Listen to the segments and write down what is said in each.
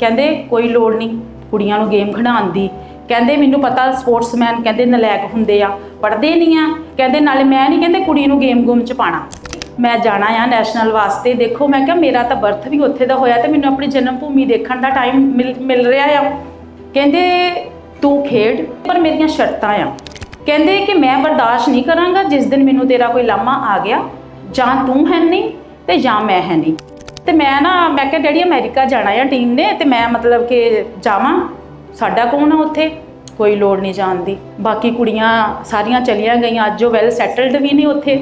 ਕਹਿੰਦੇ ਕੋਈ ਲੋੜ ਨਹੀਂ ਕੁੜੀਆਂ ਨੂੰ ਗੇਮ ਖਿਡਾਉਣ ਦੀ। ਕਹਿੰਦੇ ਮੈਨੂੰ ਪਤਾ ਸਪੋਰਟਸਮੈਨ ਕਹਿੰਦੇ ਨਲਾਇਕ ਹੁੰਦੇ ਆ, ਪੜ੍ਹਦੇ ਨਹੀਂ ਆ। ਕਹਿੰਦੇ ਨਾਲੇ ਮੈਂ ਨਹੀਂ ਕਹਿੰਦੇ ਕੁੜੀ ਨੂੰ ਗੇਮ ਗੂਮ ਚ ਪਾਣਾ ਮੈਂ ਜਾਣਾ ਆ ਨੈਸ਼ਨਲ ਵਾਸਤੇ, ਦੇਖੋ ਮੈਂ ਕਿਹਾ ਮੇਰਾ ਤਾਂ ਬਰਥ ਵੀ ਉੱਥੇ ਦਾ ਹੋਇਆ ਤੇ ਮੈਨੂੰ ਆਪਣੀ ਜਨਮ ਭੂਮੀ ਦੇਖਣ ਦਾ ਟਾਈਮ ਮਿਲ ਮਿਲ ਰਿਹਾ ਆ। ਕਹਿੰਦੇ ਤੂੰ ਖੇਡ, ਪਰ ਮੇਰੀਆਂ ਸ਼ਰਤਾਂ ਆ। ਕਹਿੰਦੇ ਕਿ ਮੈਂ ਬਰਦਾਸ਼ਤ ਨਹੀਂ ਕਰਾਂਗਾ ਜਿਸ ਦਿਨ ਮੈਨੂੰ ਤੇਰਾ ਕੋਈ ਲਾਮਾ ਆ ਗਿਆ, ਜਾਂ ਤੂੰ ਹੈ ਨਹੀਂ ਤੇ ਜਾਂ ਮੈਂ ਹੈ ਨਹੀਂ। ਤੇ ਮੈਂ ਨਾ, ਮੈਂ ਕਿਹਾ, ਡੈਡੀ, ਅਮਰੀਕਾ ਜਾਣਾ ਆ ਟੀਮ ਨੇ ਤੇ ਮੈਂ ਮਤਲਬ ਕਿ ਜਾਵਾਂ। ਸਾਡਾ ਕੌਣ ਆ ਉੱਥੇ? ਕੋਈ ਲੋੜ ਨਹੀਂ ਜਾਣ ਦੀ। ਬਾਕੀ ਕੁੜੀਆਂ ਸਾਰੀਆਂ ਚਲੀਆਂ ਗਈਆਂ। ਅੱਜ ਉਹ ਵੈਲ ਸੈਟਲਡ ਵੀ ਨਹੀਂ ਉੱਥੇ।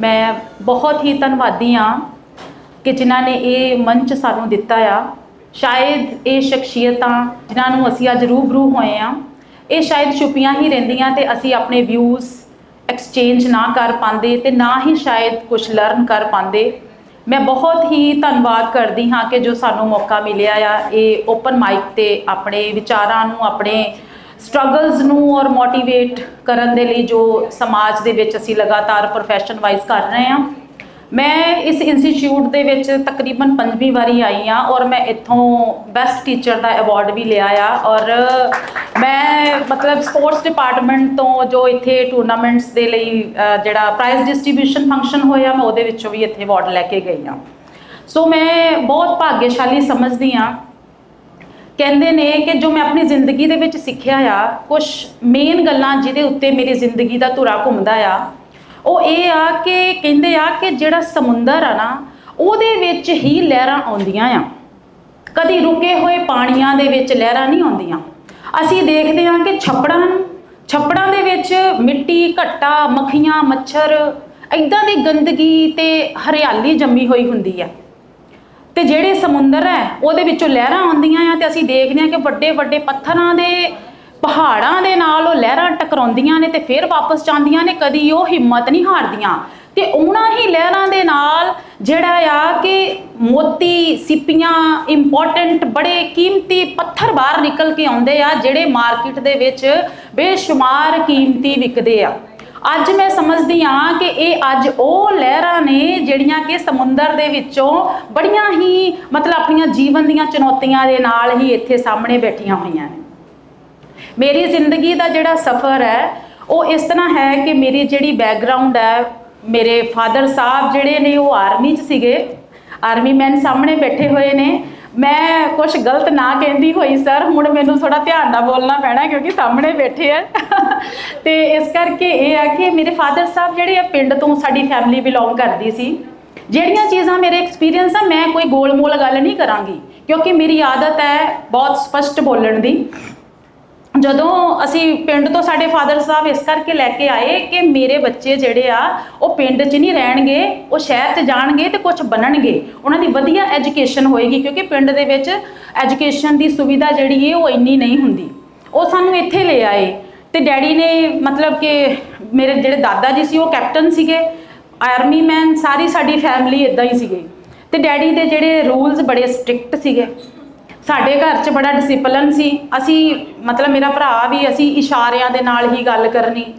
ਮੈਂ ਬਹੁਤ ਹੀ ਧੰਨਵਾਦੀ ਹਾਂ ਕਿ ਜਿਨ੍ਹਾਂ ਨੇ ਇਹ ਮੰਚ ਸਾਨੂੰ ਦਿੱਤਾ ਆ। ਸ਼ਾਇਦ ਇਹ ਸ਼ਖਸੀਅਤਾਂ ਜਿਨ੍ਹਾਂ ਨੂੰ ਅਸੀਂ ਅੱਜ ਰੂਬਰੂ ਹੋਏ ਆ ਇਹ ਸ਼ਾਇਦ ਛੁਪੀਆਂ ਹੀ ਰਹਿੰਦੀਆਂ ਤੇ ਅਸੀਂ ਆਪਣੇ ਵਿਊਜ਼ ਐਕਸਚੇਂਜ ਨਾ ਕਰ ਪਾਉਂਦੇ ਤੇ ਨਾ ਹੀ ਸ਼ਾਇਦ ਕੁਝ ਲਰਨ ਕਰ ਪਾਉਂਦੇ। ਮੈਂ ਬਹੁਤ ਹੀ ਧੰਨਵਾਦ ਕਰਦੀ ਹਾਂ ਕਿ ਜੋ ਸਾਨੂੰ ਮੌਕਾ ਮਿਲਿਆ ਆ, ਇਹ ਓਪਨ ਮਾਈਕ ਤੇ ਆਪਣੇ ਵਿਚਾਰਾਂ ਨੂੰ, ਆਪਣੇ ਸਟਰਗਲਸ ਨੂੰ ਔਰ ਮੋਟੀਵੇਟ ਕਰਨ ਦੇ ਲਈ ਜੋ ਸਮਾਜ ਦੇ ਵਿੱਚ ਅਸੀਂ ਲਗਾਤਾਰ ਪ੍ਰੋਫੈਸ਼ਨ ਵਾਈਜ਼ ਕਰ ਰਹੇ ਹਾਂ। ਮੈਂ ਇਸ ਇੰਸਟੀਚਿਊਟ ਦੇ ਵਿੱਚ ਤਕਰੀਬਨ ਪੰਜਵੀਂ ਵਾਰੀ ਆਈ ਹਾਂ ਔਰ ਮੈਂ ਇੱਥੋਂ ਬੈਸਟ ਟੀਚਰ ਦਾ ਅਵਾਰਡ ਵੀ ਲਿਆ ਆ ਔਰ ਮੈਂ ਮਤਲਬ ਸਪੋਰਟਸ ਡਿਪਾਰਟਮੈਂਟ ਤੋਂ ਜੋ ਇੱਥੇ ਟੂਰਨਾਮੈਂਟਸ ਦੇ ਲਈ ਜਿਹੜਾ ਪ੍ਰਾਈਜ਼ ਡਿਸਟ੍ਰੀਬਿਊਸ਼ਨ ਫੰਕਸ਼ਨ ਹੋਇਆ, ਮੈਂ ਉਹਦੇ ਵਿੱਚੋਂ ਵੀ ਇੱਥੇ ਅਵਾਰਡ ਲੈ ਕੇ ਗਈ ਹਾਂ। ਸੋ ਮੈਂ ਬਹੁਤ ਭਾਗਿਆਸ਼ਾਲੀ ਸਮਝਦੀ ਹਾਂ। ਕਹਿੰਦੇ ਨੇ ਕਿ ਜੋ ਮੈਂ ਆਪਣੀ ਜ਼ਿੰਦਗੀ ਦੇ ਵਿੱਚ ਸਿੱਖਿਆ ਆ ਕੁਝ ਮੇਨ ਗੱਲਾਂ ਜਿਹਦੇ ਉੱਤੇ ਮੇਰੀ ਜ਼ਿੰਦਗੀ ਦਾ ਧੁਰਾ ਘੁੰਮਦਾ ਆ ਉਹ ਇਹ ਆ ਕਿ ਕਹਿੰਦੇ ਆ ਕਿ ਜਿਹੜਾ ਸਮੁੰਦਰ ਆ ਨਾ, ਉਹਦੇ ਵਿੱਚ ਹੀ ਲਹਿਰਾਂ ਆਉਂਦੀਆਂ ਆ। ਕਦੀ ਰੁਕੇ ਹੋਏ ਪਾਣੀਆਂ ਦੇ ਵਿੱਚ ਲਹਿਰਾਂ ਨਹੀਂ ਆਉਂਦੀਆਂ। ਅਸੀਂ ਦੇਖਦੇ ਹਾਂ ਕਿ ਛੱਪੜਾਂ ਨੂੰ, ਛੱਪੜਾਂ ਦੇ ਵਿੱਚ ਮਿੱਟੀ, ਘੱਟਾ, ਮੱਖੀਆਂ, ਮੱਛਰ ਇਦਾਂ ਦੀ ਗੰਦਗੀ ਤੇ ਹਰਿਆਲੀ ਜੰਮੀ ਹੋਈ ਹੁੰਦੀ ਆ। ਤੇ ਜਿਹੜੇ ਸਮੁੰਦਰ ਹੈ ਉਹਦੇ ਵਿੱਚੋਂ ਲਹਿਰਾਂ ਆਉਂਦੀਆਂ ਆ ਤੇ ਅਸੀਂ ਦੇਖਦੇ ਹਾਂ ਕਿ ਵੱਡੇ ਵੱਡੇ ਪੱਥਰਾਂ ਦੇ ਪਹਾੜਾਂ ਦੇ ਨਾਲ ਉਹ ਲਹਿਰਾਂ ਟਕਰਾਉਂਦੀਆਂ ਨੇ ਤੇ ਫਿਰ ਵਾਪਸ ਜਾਂਦੀਆਂ ਨੇ, ਕਦੀ ਉਹ ਹਿੰਮਤ ਨਹੀਂ ਹਾਰਦੀਆਂ। ਤੇ ਉਹਨਾਂ ਹੀ ਲਹਿਰਾਂ ਦੇ ਨਾਲ ਜਿਹੜਾ ਆ ਕਿ ਮੋਤੀ ਸਿੱਪੀਆਂ ਇੰਪੋਰਟੈਂਟ ਬੜੇ ਕੀਮਤੀ ਪੱਥਰ ਬਾਹਰ ਨਿਕਲ ਕੇ ਆਉਂਦੇ ਆ, ਜਿਹੜੇ ਮਾਰਕੀਟ ਦੇ ਵਿੱਚ ਬੇਸ਼ੁਮਾਰ ਕੀਮਤੀ ਵਿਕਦੇ ਆ। ਅੱਜ ਮੈਂ ਸਮਝਦੀ ਹਾਂ ਕਿ ਇਹ ਅੱਜ ਉਹ ਲਹਿਰਾਂ ਨੇ ਜਿਹੜੀਆਂ ਕਿ ਸਮੁੰਦਰ ਦੇ ਵਿੱਚੋਂ ਬੜੀਆਂ ਹੀ ਮਤਲਬ ਆਪਣੀਆਂ ਜੀਵਨ ਦੀਆਂ ਚੁਣੌਤੀਆਂ ਦੇ ਨਾਲ ਹੀ ਇੱਥੇ ਸਾਹਮਣੇ ਬੈਠੀਆਂ ਹੋਈਆਂ ਨੇ। ਮੇਰੀ ਜ਼ਿੰਦਗੀ ਦਾ ਜਿਹੜਾ ਸਫ਼ਰ ਹੈ, ਉਹ ਇਸ ਤਰ੍ਹਾਂ ਹੈ ਕਿ ਮੇਰੀ ਜਿਹੜੀ ਬੈਕਗ੍ਰਾਉਂਡ ਹੈ, ਮੇਰੇ ਫਾਦਰ ਸਾਹਿਬ ਜਿਹੜੇ ਨੇ ਉਹ ਆਰਮੀ 'ਚ ਸੀਗੇ। ਆਰਮੀ ਮੈਨ ਸਾਹਮਣੇ ਬੈਠੇ ਹੋਏ ਨੇ। ਮੈਂ ਕੁਝ ਗਲਤ ਨਾ ਕਹਿੰਦੀ ਹੋਈ ਸਰ ਹੁਣ ਮੈਨੂੰ ਥੋੜਾ ਧਿਆਨ ਨਾਲ ਬੋਲਣਾ ਪੈਣਾ ਕਿਉਂਕਿ ਸਾਹਮਣੇ ਬੈਠੇ ਆ। ਤੇ ਇਸ ਕਰਕੇ ਇਹ ਆ ਕਿ ਮੇਰੇ ਫਾਦਰ ਸਾਹਿਬ ਜਿਹੜੇ ਆ, ਪਿੰਡ ਤੋਂ ਸਾਡੀ ਫੈਮਿਲੀ ਬਿਲੋਂਗ ਕਰਦੀ ਸੀ। ਜਿਹੜੀਆਂ ਚੀਜ਼ਾਂ ਮੇਰੇ ਐਕਸਪੀਰੀਅੰਸ ਆ, ਮੈਂ ਕੋਈ ਗੋਲ-ਮੋਲ ਗੱਲ ਨਹੀਂ ਕਰਾਂਗੀ। ਕਿਉਂਕਿ ਮੇਰੀ ਆਦਤ ਹੈ ਬਹੁਤ ਸਪਸ਼ਟ ਬੋਲਣ ਦੀ। ਜਦੋਂ ਅਸੀਂ ਪਿੰਡ ਤੋਂ ਸਾਡੇ ਫਾਦਰ ਸਾਹਿਬ ਇਸ ਕਰਕੇ ਲੈ ਕੇ ਆਏ ਕਿ ਮੇਰੇ ਬੱਚੇ ਜਿਹੜੇ ਆ, ਉਹ ਪਿੰਡ 'ਚ ਨਹੀਂ ਰਹਿਣਗੇ, ਉਹ ਸ਼ਹਿਰ 'ਚ ਜਾਣਗੇ ਤੇ ਕੁਝ ਬਣਨਗੇ। ਉਹਨਾਂ ਦੀ ਵਧੀਆ ਐਜੂਕੇਸ਼ਨ ਹੋਏਗੀ ਕਿਉਂਕਿ ਪਿੰਡ ਦੇ ਵਿੱਚ ਐਜੂਕੇਸ਼ਨ ਦੀ ਸੁਵਿਧਾ ਜਿਹੜੀ ਹੈ ਉਹ ਇੰਨੀ ਨਹੀਂ ਹੁੰਦੀ। ਉਹ ਸਾਨੂੰ ਇੱਥੇ ਲੈ ਆਏ। ਤੇ ਡੈਡੀ ਨੇ ਮਤਲਬ ਕਿ ਮੇਰੇ ਜਿਹੜੇ ਦਾਦਾ ਜੀ ਸੀ, ਉਹ ਕੈਪਟਨ ਸੀਗੇ। ਆਰਮੀ ਮੈਨ ਸਾਰੀ ਸਾਡੀ ਫੈਮਿਲੀ ਇਦਾਂ ਹੀ ਸੀਗੇ। ਤੇ ਡੈਡੀ ਦੇ ਜਿਹੜੇ ਰੂਲਸ ਬੜੇ ਸਟ੍ਰਿਕਟ ਸੀਗੇ। ਸਾਡੇ ਘਰ 'ਚ ਬੜਾ ਡਿਸਪਲਨ ਸੀ। ਅਸੀਂ, ਮਤਲਬ ਮੇਰਾ ਭਰਾ ਵੀ, ਅਸੀਂ ਇਸ਼ਾਰਿਆਂ ਦੇ ਨਾਲ ਹੀ ਗੱਲ ਕਰਨੀ।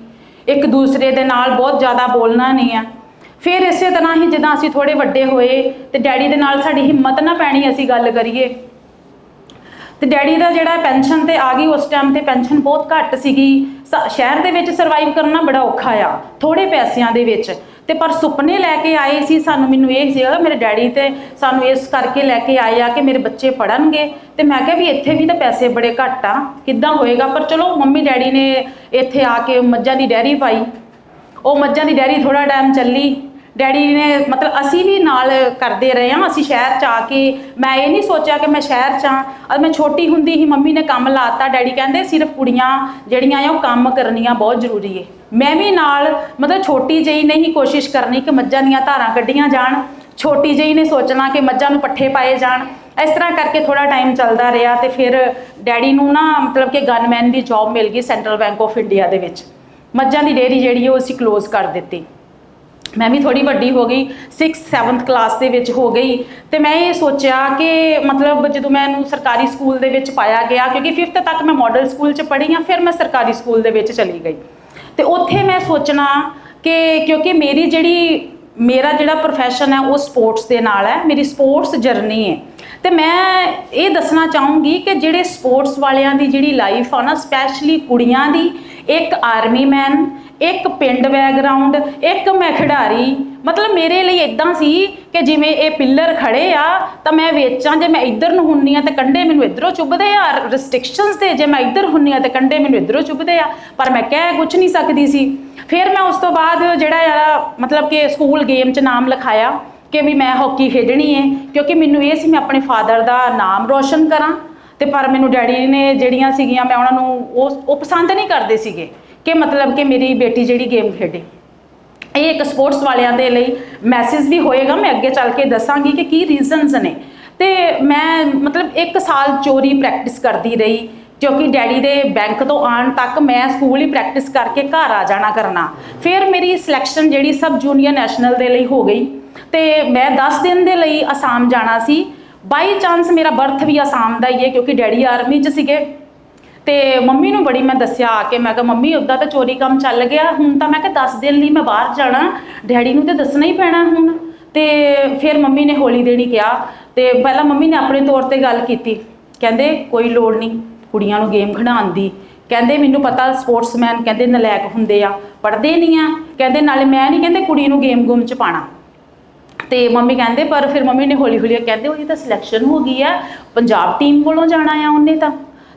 ਇੱਕ ਦੂਸਰੇ ਦੇ ਨਾਲ ਬਹੁਤ ਜ਼ਿਆਦਾ ਬੋਲਣਾ ਨਹੀਂ ਆ। ਫਿਰ ਇਸੇ ਤਰ੍ਹਾਂ ਹੀ ਜਦੋਂ ਅਸੀਂ ਥੋੜੇ ਵੱਡੇ ਹੋਏ, ਤੇ ਡੈਡੀ ਦੇ ਨਾਲ ਸਾਡੀ ਹਿੰਮਤ ਨਾ ਪੈਣੀ ਅਸੀਂ ਗੱਲ ਕਰੀਏ। ਤੇ ਡੈਡੀ ਦਾ ਜਿਹੜਾ ਪੈਨਸ਼ਨ ਤੇ ਆ ਗਈ, ਉਸ ਟਾਈਮ ਤੇ ਪੈਨਸ਼ਨ ਬਹੁਤ ਘੱਟ ਸੀਗੀ। ਸ- ਸ਼ਹਿਰ ਦੇ ਵਿੱਚ ਸਰਵਾਈਵ ਕਰਨਾ ਬੜਾ ਔਖਾ ਆ ਥੋੜੇ ਪੈਸਿਆਂ ਦੇ ਵਿੱਚ। ਤੇ ਪਰ ਸੁਪਨੇ ਲੈ ਕੇ ਆਏ ਸੀ, ਸਾਨੂੰ ਮੈਨੂੰ ਇਹ ਸੀਗਾ ਮੇਰੇ ਡੈਡੀ ਤੇ ਸਾਨੂੰ ਇਸ ਕਰਕੇ ਲੈ ਕੇ ਆਏ ਆ ਕਿ ਮੇਰੇ ਬੱਚੇ ਪੜਨਗੇ ਤੇ ਮੈਂ ਕਿਹਾ ਵੀ ਇੱਥੇ ਵੀ ਤਾਂ ਪੈਸੇ ਬੜੇ ਘੱਟ ਆ, ਕਿੱਦਾਂ ਹੋਏਗਾ? ਪਰ ਚਲੋ, ਮੰਮੀ ਡੈਡੀ ਨੇ ਇੱਥੇ ਆ ਕੇ ਮੱਝਾਂ ਦੀ ਡੈਰੀ ਪਾਈ। ਉਹ ਮੱਝਾਂ ਦੀ ਡੈਰੀ ਥੋੜਾ ਟਾਈਮ ਚੱਲੀ। ਡੈਡੀ ਨੇ ਮਤਲਬ ਅਸੀਂ ਵੀ ਨਾਲ ਕਰਦੇ ਰਹੇ ਹਾਂ, ਅਸੀਂ ਸ਼ਹਿਰ ਚ ਆ ਕੇ, ਮੈਂ ਇਹ ਨਹੀਂ ਸੋਚਿਆ ਕਿ ਮੈਂ ਸ਼ਹਿਰ ਚ ਆ ਅਦ ਮੈਂ ਛੋਟੀ ਹੁੰਦੀ ਹੀ ਮੰਮੀ ਨੇ ਕੰਮ ਲਾਤਾ ਡੈਡੀ ਕਹਿੰਦੇ ਸਿਰਫ ਕੁੜੀਆਂ ਜਿਹੜੀਆਂ ਆ ਉਹ ਕੰਮ ਕਰਨੀਆਂ ਬਹੁਤ ਜ਼ਰੂਰੀ ਏ। ਮੈਂ ਵੀ ਨਾਲ ਮਤਲਬ ਛੋਟੀ ਜਿਹੀ ਨਹੀਂ ਕੋਸ਼ਿਸ਼ ਕਰਨੀ ਕਿ ਮੱਝਾਂ ਦੀਆਂ ਧਾਰਾਂ ਕੱਢੀਆਂ ਜਾਣ, ਛੋਟੀ ਜਿਹੀ ਨੇ ਸੋਚਣਾ ਕਿ ਮੱਝਾਂ ਨੂੰ ਪੱਠੇ ਪਾਏ ਜਾਣ। ਇਸ ਤਰ੍ਹਾਂ ਕਰਕੇ ਥੋੜਾ ਟਾਈਮ ਚੱਲਦਾ ਰਿਹਾ ਤੇ ਫਿਰ ਡੈਡੀ ਨੂੰ ਨਾ ਮਤਲਬ ਕਿ ਗਨਮੈਨ ਦੀ ਜੌਬ ਮਿਲ ਗਈ ਸੈਂਟਰਲ ਬੈਂਕ ਆਫ ਇੰਡੀਆ ਦੇ ਵਿੱਚ। ਮੱਝਾਂ ਦੀ ਡੇਅਰੀ ਜਿਹੜੀ ਉਹ ਅਸੀਂ ਕਲੋਜ਼ ਕਰ ਦਿੱਤੀ। ਮੈਂ ਵੀ ਥੋੜੀ ਵੱਡੀ ਹੋ ਗਈ 6th 7th ਕਲਾਸ ਦੇ ਵਿੱਚ ਹੋ ਗਈ। ਤੇ ਮੈਂ ਇਹ ਸੋਚਿਆ ਕਿ ਮਤਲਬ ਜਦੋਂ ਮੈਂ ਇਹਨੂੰ ਸਰਕਾਰੀ ਸਕੂਲ ਦੇ ਵਿੱਚ ਪਾਇਆ ਗਿਆ, ਕਿਉਂਕਿ 5th ਤੱਕ ਮੈਂ ਮਾਡਲ ਸਕੂਲ 'ਚ ਪੜ੍ਹੀ ਹਾਂ, ਫਿਰ ਮੈਂ ਸਰਕਾਰੀ ਸਕੂਲ ਦੇ ਵਿੱਚ ਚਲੀ ਗਈ। ਤੇ ਉੱਥੇ ਮੈਂ ਸੋਚਣਾ ਕਿ ਕਿਉਂਕਿ ਮੇਰੀ ਜਿਹੜੀ, ਮੇਰਾ ਜਿਹੜਾ ਪ੍ਰੋਫੈਸ਼ਨ ਹੈ ਉਹ ਸਪੋਰਟਸ ਦੇ ਨਾਲ ਹੈ, ਮੇਰੀ ਸਪੋਰਟਸ ਜਰਨੀ ਹੈ। ਤੇ ਮੈਂ ਇਹ ਦੱਸਣਾ ਚਾਹੂੰਗੀ ਕਿ ਜਿਹੜੇ ਸਪੋਰਟਸ ਵਾਲਿਆਂ ਦੀ ਜਿਹੜੀ ਲਾਈਫ ਆ ਨਾ ਸਪੈਸ਼ਲੀ ਕੁੜੀਆਂ ਦੀ, ਇੱਕ ਆਰਮੀ ਮੈਨ ਇੱਕ ਪਿੰਡ ਬੈਕਗ੍ਰਾਉਂਡ ਇੱਕ ਮੈਂ ਖਿਡਾਰੀ, ਮਤਲਬ ਮੇਰੇ ਲਈ ਇਦਾਂ ਸੀ ਕਿ ਜਿਵੇਂ ਇਹ ਪਿੱਲਰ ਖੜੇ ਆ, ਤਾਂ ਮੈਂ ਵੇਚਾਂ ਜੇ ਮੈਂ ਇੱਧਰ ਨੂੰ ਹੁੰਨੀ ਆ ਤੇ ਕੰਡੇ ਮੈਨੂੰ ਇੱਧਰੋਂ ਚੁੱਭਦੇ ਆ ਰਿਸਟ੍ਰਿਕਸ਼ਨਸ ਤੇ ਜੇ ਮੈਂ ਇੱਧਰ ਹੁੰਨੀ ਆ ਤੇ ਕੰਡੇ ਮੈਨੂੰ ਇੱਧਰੋਂ ਚੁੱਭਦੇ ਆ, ਪਰ ਮੈਂ ਕਹਿ ਕੁਝ ਨਹੀਂ ਸਕਦੀ ਸੀ। ਫਿਰ ਮੈਂ ਉਸ ਤੋਂ ਬਾਅਦ ਜਿਹੜਾ ਆ, ਮਤਲਬ ਕਿ ਸਕੂਲ ਗੇਮ 'ਚ ਨਾਮ ਲਿਖਾਇਆ। ਕਿ ਵੀ ਮੈਂ ਹਾਕੀ ਖੇਡਣੀ ਹੈ ਕਿਉਂਕਿ ਮੈਨੂੰ ਇਹ ਸੀ ਮੈਂ ਆਪਣੇ ਫਾਦਰ ਦਾ ਨਾਮ ਰੋਸ਼ਨ ਕਰਾਂ ਤੇ ਪਰ ਮੈਨੂੰ ਡੈਡੀ ਨੇ ਜਿਹੜੀਆਂ ਸੀਗੀਆਂ ਮੈਂ ਉਹਨਾਂ ਨੂੰ ਉਹ ਉਹ ਪਸੰਦ ਨਹੀਂ ਕਰਦੇ ਸੀਗੇ ਕਿ ਮਤਲਬ ਕਿ ਮੇਰੀ ਬੇਟੀ ਜਿਹੜੀ ਗੇਮ ਖੇਡੇ। ਇਹ ਇੱਕ ਸਪੋਰਟਸ ਵਾਲਿਆਂ ਦੇ ਲਈ ਮੈਸੇਜ ਵੀ ਹੋਏਗਾ, ਮੈਂ ਅੱਗੇ ਚੱਲ ਕੇ ਦੱਸਾਂਗੀ ਕਿ ਕੀ ਰੀਜ਼ਨਸ ਨੇ। ਤੇ ਮੈਂ ਮਤਲਬ ਇੱਕ ਸਾਲ ਚੋਰੀ ਪ੍ਰੈਕਟਿਸ ਕਰਦੀ ਰਹੀ ਕਿਉਂਕਿ ਡੈਡੀ ਦੇ ਬੈਂਕ ਤੋਂ ਆਉਣ ਤੱਕ ਮੈਂ ਸਕੂਲ ਹੀ ਪ੍ਰੈਕਟਿਸ ਕਰਕੇ ਘਰ ਆ ਜਾਣਾ ਕਰਨਾ। ਫਿਰ ਮੇਰੀ ਸਿਲੈਕਸ਼ਨ ਜਿਹੜੀ ਸਬ ਜੂਨੀਅਰ ਨੈਸ਼ਨਲ ਦੇ ਲਈ ਹੋ ਗਈ ਤੇ ਮੈਂ 10 ਦਿਨ ਦੇ ਲਈ ਅਸਾਮ ਜਾਣਾ ਸੀ। ਬਾਈ ਚਾਂਸ ਮੇਰਾ ਬਰਥ ਵੀ ਅਸਾਮ ਦਾ ਹੀ ਹੈ ਕਿਉਂਕਿ ਡੈਡੀ ਆਰਮੀ 'ਚ ਸੀਗੇ। ਤੇ ਮੰਮੀ ਨੂੰ ਬੜੀ ਮੈਂ ਦੱਸਿਆ ਆ ਕੇ, ਮੈਂ ਕਿਹਾ, ਮੰਮੀ ਉਦਾਂ ਤਾਂ ਚੋਰੀ ਕੰਮ ਚੱਲ ਗਿਆ, ਹੁਣ ਤਾਂ ਮੈਂ ਕਿਹਾ 10 ਦਿਨ ਲਈ ਮੈਂ ਬਾਹਰ ਜਾਣਾ, ਡੈਡੀ ਨੂੰ ਤੇ ਦੱਸਣਾ ਹੀ ਪੈਣਾ ਹੁਣ। ਤੇ ਫਿਰ ਮੰਮੀ ਨੇ ਹੌਲੀ ਦੇਣੀ ਕਿਹਾ ਤੇ ਪਹਿਲਾਂ ਮੰਮੀ ਨੇ ਆਪਣੇ ਤੌਰ ਤੇ ਗੱਲ ਕੀਤੀ। ਕਹਿੰਦੇ, ਕੋਈ ਲੋੜ ਨਹੀਂ ਕੁੜੀਆਂ ਨੂੰ ਗੇਮ ਖਿਡਾਉਣ ਦੀ। ਕਹਿੰਦੇ ਮੈਨੂੰ ਪਤਾ ਸਪੋਰਟਸਮੈਨ ਕਹਿੰਦੇ ਨਲਾਇਕ ਹੁੰਦੇ ਆ, ਪੜ੍ਹਦੇ ਨਹੀਂ ਆ। ਕਹਿੰਦੇ ਨਾਲੇ ਮੈਂ ਨਹੀਂ ਕਹਿੰਦੇ ਕੁੜੀ ਨੂੰ ਗੇਮ ਗੁੰਮ ਚ ਪਾਣਾ ਤੇ ਮੰਮੀ ਕਹਿੰਦੇ, ਪਰ ਫਿਰ ਮੰਮੀ ਨੇ ਹੌਲੀ ਹੌਲੀ ਕਹਿੰਦੇ, ਉਹਦੀ ਤਾਂ ਸਿਲੈਕਸ਼ਨ ਹੋ ਗਈ ਆ। ਪੰਜਾਬ ਟੀਮ ਕੋਲੋਂ ਜਾਣਾ ਆ ਉਹਨੇ ਤਾਂ।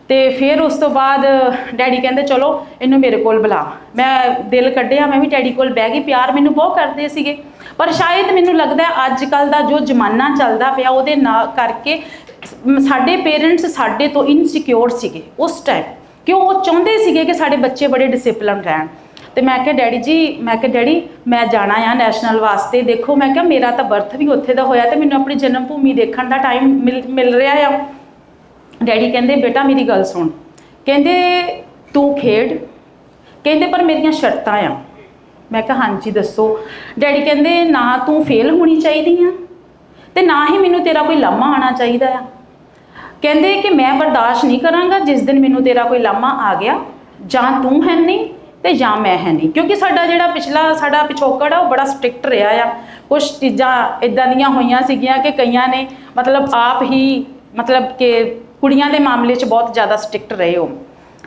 ਤੇ ਫਿਰ ਉਸ ਤੋਂ ਬਾਅਦ ਡੈਡੀ ਕਹਿੰਦੇ, ਚਲੋ ਇਹਨੂੰ ਮੇਰੇ ਕੋਲ ਬੁਲਾ। ਮੈਂ ਦਿਲ ਕੱਢਿਆ, ਮੈਂ ਵੀ ਡੈਡੀ ਕੋਲ ਬਹਿ ਗਈ, ਪਿਆਰ ਮੈਨੂੰ ਬਹੁਤ ਕਰਦੇ ਸੀਗੇ। ਪਰ ਸ਼ਾਇਦ ਮੈਨੂੰ ਲੱਗਦਾ ਅੱਜ ਕੱਲ ਦਾ ਜੋ ਜ਼ਮਾਨਾ ਚੱਲਦਾ ਪਿਆ, ਉਹਦੇ ਨਾਲ ਕਰਕੇ ਸਾਡੇ ਪੇਰੈਂਟਸ ਸਾਡੇ ਤੋਂ ਇਨਸਿਕਿਉਰ ਸੀਗੇ ਉਸ ਟਾਈਮ ਕਿਉਂ? ਉਹ ਚਾਹੁੰਦੇ ਸੀਗੇ ਕਿ ਸਾਡੇ ਬੱਚੇ ਬੜੇ ਡਿਸਪਲਿਨ ਰਹਿਣ। ਤੇ ਮੈਂ ਕਿਹਾ, ਡੈਡੀ ਜੀ, ਮੈਂ ਕਿਹਾ, ਡੈਡੀ, ਮੈਂ ਜਾਣਾ ਆ ਨੈਸ਼ਨਲ ਵਾਸਤੇ। ਦੇਖੋ, ਮੈਂ ਕਿਹਾ, ਮੇਰਾ ਤਾਂ ਬਰਥ ਵੀ ਉੱਥੇ ਦਾ ਹੋਇਆ ਤੇ ਮੈਨੂੰ ਆਪਣੀ ਜਨਮ ਭੂਮੀ ਦੇਖਣ ਦਾ ਟਾਈਮ ਮਿਲ ਮਿਲ ਰਿਹਾ ਆ। ਡੈਡੀ ਕਹਿੰਦੇ, ਬੇਟਾ, ਮੇਰੀ ਗੱਲ ਸੁਣ। ਕਹਿੰਦੇ, ਤੂੰ ਖੇਡ। ਕਹਿੰਦੇ, ਪਰ ਮੇਰੀਆਂ ਸ਼ਰਤਾਂ ਆ। ਮੈਂ ਕਿਹਾ, ਹਾਂਜੀ, ਦੱਸੋ। ਡੈਡੀ ਕਹਿੰਦੇ, ਨਾ ਤੂੰ ਫੇਲ ਹੋਣੀ ਚਾਹੀਦੀ ਆ ਤੇ ਨਾ ਹੀ ਮੈਨੂੰ ਤੇਰਾ ਕੋਈ ਲਾਮਾ ਆਣਾ ਚਾਹੀਦਾ ਆ। ਕਹਿੰਦੇ ਕਿ ਮੈਂ ਬਰਦਾਸ਼ਤ ਨਹੀਂ ਕਰਾਂਗਾ ਜਿਸ ਦਿਨ ਮੈਨੂੰ ਤੇਰਾ ਕੋਈ ਲਾਮਾ ਆ ਗਿਆ, ਜਾਂ ਤੂੰ ਹੈ ਨਹੀਂ ਤੇ ਜਾਂ ਮੈਂ ਹੈ ਨਹੀਂ। ਕਿਉਂਕਿ ਸਾਡਾ ਜਿਹੜਾ ਪਿਛਲਾ, ਸਾਡਾ ਪਿਛੋਕੜ ਆ, ਉਹ ਬੜਾ ਸਟ੍ਰਿਕਟ ਰਿਹਾ ਆ। ਕੁਝ ਚੀਜ਼ਾਂ ਇਦਾਂ ਦੀਆਂ ਹੋਈਆਂ ਸੀਗੀਆਂ ਕਿ ਕਈਆਂ ਨੇ ਮਤਲਬ ਆਪ ਹੀ ਮਤਲਬ ਕਿ ਕੁੜੀਆਂ ਦੇ ਮਾਮਲੇ 'ਚ ਬਹੁਤ ਜ਼ਿਆਦਾ ਸਟ੍ਰਿਕਟ ਰਹੇ ਹੋ